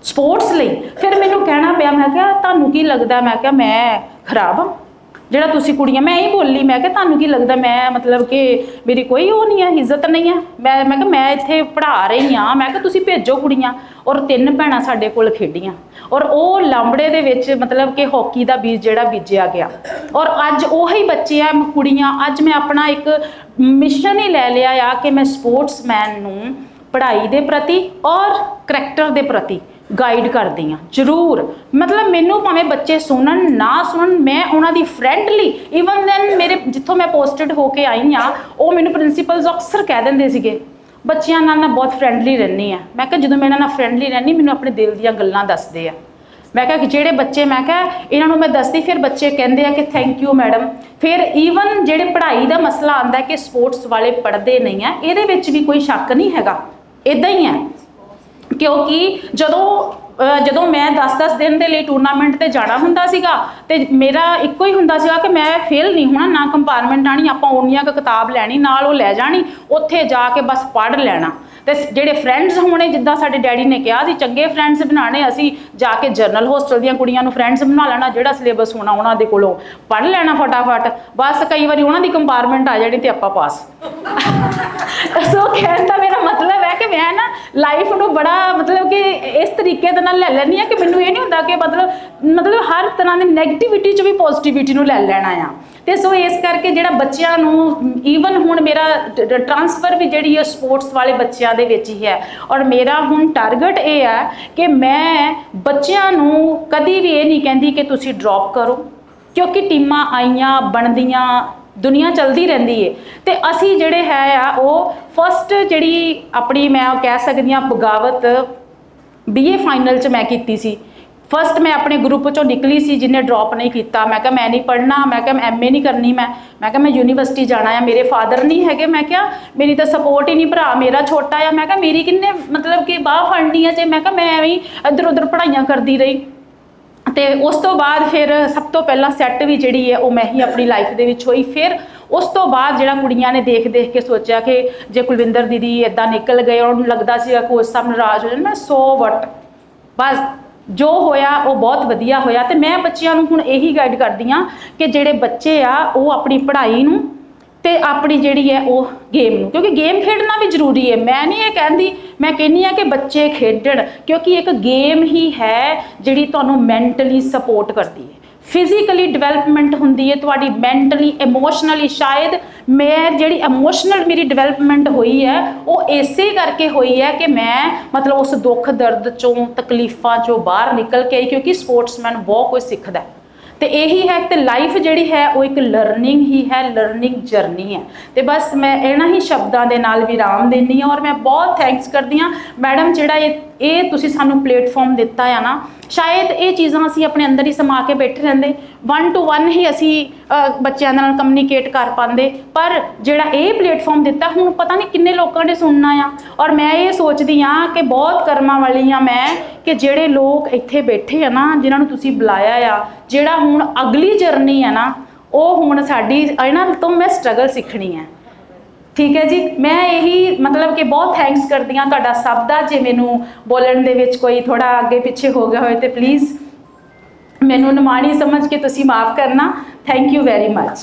ਸਪੋਰਟਸ ਲਈ। ਫਿਰ ਮੈਨੂੰ ਕਹਿਣਾ ਪਿਆ, ਮੈਂ ਕਿਹਾ, ਤੁਹਾਨੂੰ ਕੀ ਲੱਗਦਾ? ਮੈਂ ਕਿਹਾ, ਮੈਂ ਖਰਾਬ ਹਾਂ। ਜਿਹੜਾ ਤੁਸੀਂ ਕੁੜੀਆਂ, ਮੈਂ ਇਹ ਬੋਲੀ, ਮੈਂ ਕਿਹਾ ਤੁਹਾਨੂੰ ਕੀ ਲੱਗਦਾ, ਮੈਂ ਮਤਲਬ ਕਿ ਮੇਰੀ ਕੋਈ ਉਹ ਨਹੀਂ ਹੈ ਇੱਜ਼ਤ ਨਹੀਂ ਹੈ ਮੈਂ ਮੈਂ ਕਿਹਾ ਮੈਂ ਇੱਥੇ ਪੜ੍ਹਾ ਰਹੀ ਹਾਂ, ਮੈਂ ਕਿਹਾ ਤੁਸੀਂ ਭੇਜੋ ਕੁੜੀਆਂ, ਔਰ ਤਿੰਨ ਭੈਣਾਂ ਸਾਡੇ ਕੋਲ ਖੇਡੀਆਂ, ਔਰ ਉਹ ਲਾਂਬੜੇ ਦੇ ਵਿੱਚ ਮਤਲਬ ਕਿ ਹਾਕੀ ਦਾ ਬੀਜ ਜਿਹੜਾ ਬੀਜਿਆ ਗਿਆ, ਔਰ ਅੱਜ ਉਹੀ ਬੱਚੇ ਆ ਕੁੜੀਆਂ, ਅੱਜ ਮੈਂ ਆਪਣਾ ਇੱਕ ਮਿਸ਼ਨ ਹੀ ਲੈ ਲਿਆ ਆ ਕਿ ਮੈਂ ਸਪੋਰਟਸਮੈਨ ਨੂੰ ਪੜ੍ਹਾਈ ਦੇ ਪ੍ਰਤੀ ਔਰ ਕਰੈਕਟਰ ਦੇ ਪ੍ਰਤੀ ਗਾਈਡ ਕਰਦੀ ਆ ਜ਼ਰੂਰ। ਮਤਲਬ ਮੈਨੂੰ ਭਾਵੇਂ ਬੱਚੇ ਸੁਣਨ, ਨਾ ਸੁਣਨ, ਮੈਂ ਉਹਨਾਂ ਦੀ ਫਰੈਂਡਲੀ ਇਵਨ ਦੈਨ ਮੇਰੇ ਜਿੱਥੋਂ ਮੈਂ ਪੋਸਟਡ ਹੋ ਕੇ ਆਈ ਆ ਉਹ ਮੈਨੂੰ ਪ੍ਰਿੰਸੀਪਲਸ ਅਕਸਰ ਕਹਿ ਦਿੰਦੇ ਸੀਗੇ, ਬੱਚਿਆਂ ਨਾਲ ਨਾ ਬਹੁਤ ਫਰੈਂਡਲੀ ਰਹਿੰਦੀ ਆ। ਮੈਂ ਕਿਹਾ, ਜਦੋਂ ਮੈਂ ਇਹਨਾਂ ਨਾਲ ਫਰੈਂਡਲੀ ਰਹਿੰਦੀ, ਮੈਨੂੰ ਆਪਣੇ ਦਿਲ ਦੀਆਂ ਗੱਲਾਂ ਦੱਸਦੇ ਆ। ਮੈਂ ਕਿਹਾ ਕਿ ਜਿਹੜੇ ਬੱਚੇ, ਮੈਂ ਕਿਹਾ, ਇਹਨਾਂ ਨੂੰ ਮੈਂ ਦੱਸਦੀ, ਫਿਰ ਬੱਚੇ ਕਹਿੰਦੇ ਆ ਕਿ ਥੈਂਕ ਯੂ ਮੈਡਮ ਫਿਰ ਈਵਨ ਜਿਹੜੇ ਪੜ੍ਹਾਈ ਦਾ ਮਸਲਾ ਆਂਦਾ ਕਿ ਸਪੋਰਟਸ ਵਾਲੇ ਪੜ੍ਹਦੇ ਨਹੀਂ ਆ, ਇਹਦੇ ਵਿੱਚ ਵੀ ਕੋਈ ਸ਼ੱਕ ਨਹੀਂ ਹੈਗਾ। ਇਦਾਂ ਹੀ ਹੈ ਕਿਉਂਕਿ ਜਦੋਂ ਜਦੋਂ ਮੈਂ 10-10 ਦਿਨ ਦੇ ਲਈ ਟੂਰਨਾਮੈਂਟ ਤੇ ਜਾਣਾ ਹੁੰਦਾ ਸੀਗਾ ਤੇ ਮੇਰਾ ਇੱਕੋ ਹੀ ਹੁੰਦਾ ਸੀਗਾ ਕਿ ਮੈਂ ਫੇਲ ਨਹੀਂ ਹੋਣਾ, ਨਾ ਕੰਪਾਰਟਮੈਂਟ ਆਣੀ, ਆਪਾਂ ਓਨੀਆਂ ਕੁ ਕਿਤਾਬ ਲੈਣੀ, ਨਾਲ ਉਹ ਲੈ ਜਾਣੀ, ਉੱਥੇ ਜਾ ਕੇ ਬਸ ਪੜ੍ਹ ਲੈਣਾ। ਤੇ ਜਿਹੜੇ ਫਰੈਂਡਸ ਹੋਣੇ, ਜਿੱਦਾਂ ਸਾਡੇ ਡੈਡੀ ਨੇ ਕਿਹਾ ਸੀ, ਚੰਗੇ ਫਰੈਂਡਸ ਬਣਾਣੇ ਅਸੀਂ ਜਾ ਕੇ ਜਰਨਲ ਹੋਸਟਲ ਦੀਆਂ ਕੁੜੀਆਂ ਨੂੰ ਫਰੈਂਡਸ ਬਣਾ ਲੈਣਾ, ਜਿਹੜਾ ਸਿਲੇਬਸ ਹੋਣਾ ਉਹਨਾਂ ਦੇ ਕੋਲੋਂ ਪੜ੍ਹ ਲੈਣਾ ਫਟਾਫਟ। ਬਸ ਕਈ ਵਾਰੀ ਉਹਨਾਂ ਦੀ ਕੰਪਾਰਟਮੈਂਟ ਆ ਜਾਣੀ ਤੇ ਆਪਾਂ ਪਾਸ ਸੋ ਕਹਿਣ ਦਾ ਮੇਰਾ ਮਤਲਬ ਹੈ ਕਿ ਮੈਂ ਨਾ ਲਾਈਫ ਨੂੰ ਬੜਾ ਮਤਲਬ ਕਿ ਇਸ ਤਰੀਕੇ ਦੇ ਨਾਲ ਲੈ ਲੈਣੀ ਆ ਕਿ ਮੈਨੂੰ ਇਹ ਨਹੀਂ ਹੁੰਦਾ ਕਿ ਮਤਲਬ ਮਤਲਬ ਹਰ ਤਰ੍ਹਾਂ ਦੀ 네ਗੇਟਿਵਿਟੀ ਚ ਵੀ ਪੋਜ਼ਿਟਿਵਿਟੀ ਨੂੰ ਲੈ ਲੈਣਾ ਆ। ਤੇ ਸੋ ਇਸ ਕਰਕੇ ਜਿਹੜਾ ਬੱਚਿਆਂ ਨੂੰ ਈਵਨ ਹੁਣ ਮੇਰਾ ਟ੍ਰਾਂਸਫਰ ਵੀ ਜਿਹੜੀ ਹੈ ਸਪੋਰਟਸ ਵਾਲੇ ਬੱਚਿਆਂ ਦੇ ਵਿੱਚ ਹੀ ਹੈ। ਔਰ ਮੇਰਾ ਹੁਣ ਟਾਰਗੇਟ ਇਹ ਹੈ ਕਿ ਮੈਂ ਬੱਚਿਆਂ ਨੂੰ ਕਦੀ ਵੀ ਇਹ ਨਹੀਂ ਕਹਿੰਦੀ ਕਿ ਤੁਸੀਂ ਡ੍ਰੌਪ ਕਰੋ। ਕਿਉਂਕਿ ਟੀਮਾਂ ਆਈਆਂ, ਬਣਦੀਆਂ ਦੁਨੀਆ ਚਲਦੀ ਰਹਿੰਦੀ ਏ। ਤੇ ਅਸੀਂ ਜਿਹੜੇ ਹੈ ਆ, ਉਹ ਫਸਟ ਜਿਹੜੀ ਆਪਣੀ ਮੈਂ ਕਹਿ ਸਕਦੀ ਹਾਂ ਬਗਾਵਤ ਬੀਏ ਫਾਈਨਲ ਚ ਮੈਂ ਕੀਤੀ ਸੀ। ਫਸਟ ਮੈਂ ਆਪਣੇ ਗਰੁੱਪ ਚੋਂ ਨਿਕਲੀ ਸੀ, ਜਿਹਨੇ ਡ੍ਰੌਪ ਨਹੀਂ ਕੀਤਾ। ਮੈਂ ਕਿਹਾ ਮੈਂ ਨਹੀਂ ਪੜ੍ਹਨਾ, ਮੈਂ ਕਿਹਾ ਐਮਏ ਨਹੀਂ ਕਰਨੀ ਮੈਂ। ਮੈਂ ਕਿਹਾ ਮੈਂ ਯੂਨੀਵਰਸਿਟੀ ਜਾਣਾ ਆ, ਮੇਰੇ ਫਾਦਰ ਨਹੀਂ ਹੈਗੇ। ਮੈਂ ਕਿਹਾ ਮੇਰੀ ਤਾਂ ਸਪੋਰਟ ਹੀ ਨਹੀਂ ਭਰਾ, ਮੇਰਾ ਛੋਟਾ ਆ। ਮੈਂ ਕਿਹਾ ਮੇਰੀ ਕਿੰਨੇ, ਮਤਲਬ ਕਿ ਬਾਹ ਫੜਨੀ ਆ ਜੇ। ਮੈਂ ਕਿਹਾ ਮੈਂ ਐਵੇਂ ਹੀ ਇੱਧਰ ਉੱਧਰ ਪੜ੍ਹਾਈਆਂ ਕਰਦੀ ਰਹੀ। ਤੇ ਉਸ ਤੋਂ ਬਾਅਦ ਫਿਰ ਸਭ ਤੋਂ ਪਹਿਲਾਂ ਸੈੱਟ ਵੀ ਜਿਹੜੀ ਹੈ ਉਹ ਮੈਂ ਹੀ ਆਪਣੀ ਲਾਈਫ ਦੇ ਵਿੱਚ ਹੋਈ। ਫਿਰ ਉਸ ਤੋਂ ਬਾਅਦ ਜਿਹੜਾ ਕੁੜੀਆਂ ਨੇ ਦੇਖ ਦੇਖ ਕੇ ਸੋਚਿਆ ਕਿ ਜੇ ਕੁਲਵਿੰਦਰ ਦੀਦੀ ਇਦਾਂ ਨਿਕਲ ਗਏ, ਉਹਨਾਂ ਨੂੰ ਲੱਗਦਾ ਸੀਗਾ ਕਿ ਉਸ ਸਭ ਨਾਰਾਜ਼ ਹੋ ਜਾਣ, ਮੈਂ ਸੋ ਵਟ ਬਸ, ਜੋ ਹੋਇਆ ਉਹ ਬਹੁਤ ਵਧੀਆ ਹੋਇਆ। ਤੇ ਮੈਂ ਬੱਚਿਆਂ ਨੂੰ ਹੁਣ ਇਹੀ ਗਾਈਡ ਕਰਦੀ ਆ ਕਿ ਜਿਹੜੇ ਬੱਚੇ ਆ, ਉਹ ਆਪਣੀ ਪੜ੍ਹਾਈ ਨੂੰ ਤੇ ਆਪਣੀ ਜਿਹੜੀ ਹੈ ਉਹ ਗੇਮ ਨੂੰ। ਕਿਉਂਕਿ ਗੇਮ ਖੇਡਣਾ ਵੀ ਜ਼ਰੂਰੀ ਹੈ। ਮੈਂ ਨਹੀਂ ਇਹ ਕਹਿੰਦੀ, ਮੈਂ ਕਹਿੰਨੀ ਆ ਕਿ ਬੱਚੇ ਖੇਡਣ, ਕਿਉਂਕਿ ਇੱਕ ਗੇਮ ਹੀ ਹੈ ਜਿਹੜੀ ਤੁਹਾਨੂੰ ਮੈਂਟਲੀ ਸਪੋਰਟ ਕਰਦੀ ਹੈ। ਫਿਜ਼ੀਕਲੀ ਡਿਵੈਲਪਮੈਂਟ ਹੁੰਦੀ ਹੈ ਤੁਹਾਡੀ ਮੈਂਟਲੀ ਇਮੋਸ਼ਨਲੀ ਸ਼ਾਇਦ ਮੈਂ ਜਿਹੜੀ ਇਮੋਸ਼ਨਲ ਮੇਰੀ ਡਿਵੈਲਪਮੈਂਟ ਹੋਈ ਹੈ, ਉਹ ਇਸੇ ਕਰਕੇ ਹੋਈ ਹੈ ਕਿ ਮੈਂ ਮਤਲਬ ਉਸ ਦੁੱਖ ਦਰਦ ਚੋਂ, ਤਕਲੀਫਾਂ ਚੋਂ ਬਾਹਰ ਨਿਕਲ ਕੇ ਆਈ, ਕਿਉਂਕਿ ਸਪੋਰਟਸਮੈਨ ਬਹੁਤ ਕੁਝ ਸਿੱਖਦਾ ਹੈ। ਤੇ ਇਹੀ ਹੈ ਤੇ ਲਾਈਫ ਜਿਹੜੀ ਹੈ ਉਹ ਇੱਕ ਲਰਨਿੰਗ ਹੀ ਹੈ ਲਰਨਿੰਗ ਜਰਨੀ ਹੈ। ਤੇ ਬਸ ਮੈਂ ਇਹਨਾਂ ਹੀ ਸ਼ਬਦਾਂ ਦੇ ਨਾਲ ਵਿਰਾਮ ਦਿੰਨੀ ਹਾਂ ਔਰ ਮੈਂ ਬਹੁਤ ਥੈਂਕਸ ਕਰਦੀ ਹਾਂ। ਮੈਡਮ, ਜਿਹੜਾ ਇਹ ਇਹ ਤੁਸੀਂ ਸਾਨੂੰ ਪਲੇਟਫਾਰਮ ਦਿੱਤਾ ਆ ਨਾ, ਸ਼ਾਇਦ ਇਹ ਚੀਜ਼ਾਂ ਅਸੀਂ ਆਪਣੇ ਅੰਦਰ ਹੀ ਸਮਾ ਕੇ ਬੈਠੇ ਰਹਿੰਦੇ ਵਨ ਟੂ ਵਨ ਹੀ ਅਸੀਂ ਬੱਚਿਆਂ ਦੇ ਨਾਲ ਕਮਿਊਨੀਕੇਟ ਕਰ ਪਾਉਂਦੇ, ਪਰ ਜਿਹੜਾ ਇਹ ਪਲੇਟਫਾਰਮ ਦਿੱਤਾ, ਹੁਣ ਪਤਾ ਨਹੀਂ ਕਿੰਨੇ ਲੋਕਾਂ ਨੇ ਸੁਣਨਾ ਆ, ਔਰ ਮੈਂ ਇਹ ਸੋਚਦੀ ਆ ਕਿ ਬਹੁਤ ਕਰਮਾਂ ਵਾਲੀ ਆ ਮੈਂ ਕਿ ਜਿਹੜੇ ਲੋਕ ਇੱਥੇ ਬੈਠੇ ਆ ਨਾ, ਜਿਨ੍ਹਾਂ ਨੂੰ ਤੁਸੀਂ ਬੁਲਾਇਆ ਆ, ਜਿਹੜਾ ਹੁਣ ਅਗਲੀ ਜਰਨੀ ਆ ਨਾ, ਉਹ ਹੁਣ ਸਾਡੀ, ਇਹਨਾਂ ਤੋਂ ਮੈਂ ਸਟਰਗਲ ਸਿੱਖਣੀ ਹੈ ਠੀਕ ਹੈ ਜੀ? ਮੈਂ ਇਹੀ ਮਤਲਬ ਕਿ ਬਹੁਤ ਥੈਂਕਸ ਕਰਦੀ ਹਾਂ ਤੁਹਾਡਾ ਸਭ ਦਾ, ਜੇ ਮੈਨੂੰ ਬੋਲਣ ਦੇ ਵਿੱਚ ਕੋਈ ਥੋੜਾ ਅੱਗੇ ਪਿੱਛੇ ਹੋ ਗਿਆ ਹੋਏ ਤੇ ਪਲੀਜ਼ ਮੈਨੂੰ ਨਿਮਾਣੀ ਸਮਝ ਕੇ ਤੁਸੀਂ ਮਾਫ ਕਰਨਾ। Thank you very much